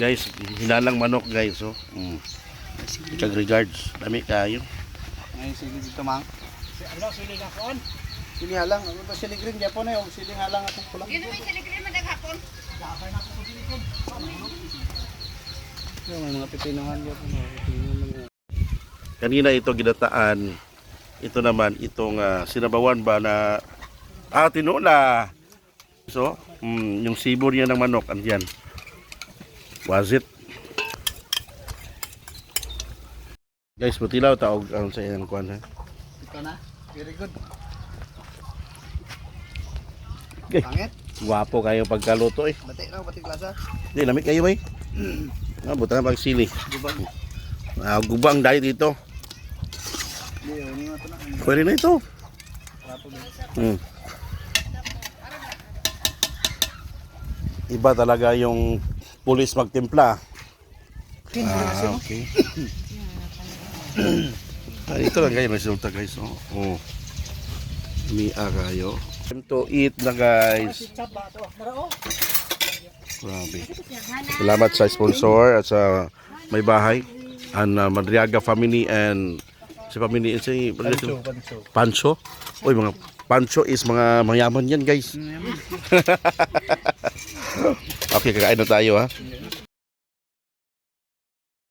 Guys, hinalang manok guys. Oh. Mm. Kag regards. Dami kayo. Ngayon sige dito mang. Si ano, sili nga kuan. Sili halang, ano to sili green Japon eh, o sili halang atong pula. Yun naman yung siligrin madaghapon. Yung may mga pipinohan Japon, mga pipino mga. Kanina ito ginataan. Ito naman itong ah, sinabawan ba na ah tinola. So, mm, yung sibor niya ng manok andyan. Was it? Guys, mutilaw taog ang sa iyang kuan ha. Ito na. Very good. Okay. Pangit. Guwapo kayo pagkaluto eh. Batik na, batik lasa. Di lamig kayo bay. Ah, buta na pagsili. Gubang. Ah, gubang dahil dito. Pwede na ito. Hmm. Iba talaga yung pulis magtimpla. Ah, okay. ah, ito lang kayo, may resulta guys. Oh. oh. Mia kayo. Time to eat na guys. Oh. Grabe. Salamat sa sponsor at sa may bahay. Ang uh, Madriaga family and si family si Pancho, pancho. Pancho. Uy, mga Pancho is mga mayaman yan guys. Okay, kakain na tayo ha.